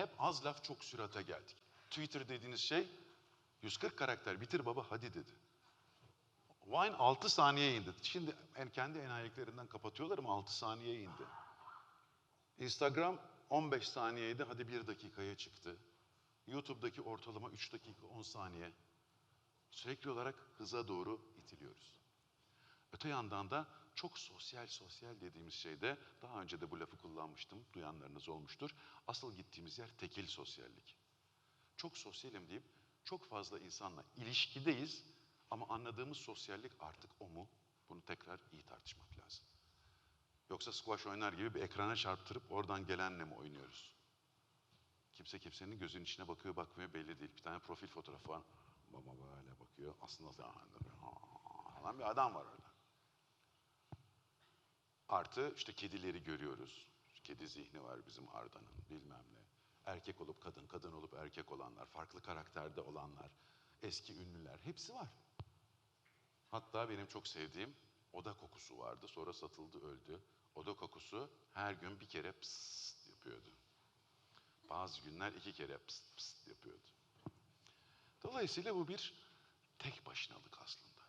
hep az laf çok sürate geldik. Twitter dediğiniz şey 140 karakter bitir baba hadi dedi. Vine 6 saniye indi. Şimdi en kendi enayiliklerinden kapatıyorlar ama 6 saniye indi. Instagram 15 saniyeydi hadi 1 dakikaya çıktı. YouTube'daki ortalama 3 dakika 10 saniye. Sürekli olarak hıza doğru itiliyoruz. Öte yandan da çok sosyal sosyal dediğimiz şeyde daha önce de bu lafı kullanmıştım, duyanlarınız olmuştur. Asıl gittiğimiz yer tekil sosyallik. Çok sosyalim deyip çok fazla insanla ilişkideyiz ama anladığımız sosyallik artık o mu? Bunu tekrar iyi tartışmak lazım. Yoksa squash oynar gibi bir ekrana çarptırıp oradan gelenle mi oynuyoruz? Kimse kimsenin gözünün içine bakıyor bakmıyor belli değil. Bir tane profil fotoğrafı var. Baba böyle bakıyor. Aslında falan bir adam var orada. Artı işte kedileri görüyoruz. Kedi zihni var bizim Arda'nın bilmem ne. Erkek olup kadın, kadın olup erkek olanlar, farklı karakterde olanlar, eski ünlüler hepsi var. Hatta benim çok sevdiğim oda kokusu vardı. Sonra satıldı, öldü. Oda kokusu her gün bir kere psst yapıyordu. Bazı günler iki kere psst psst yapıyordu. Dolayısıyla bu bir tek başınalık aslında.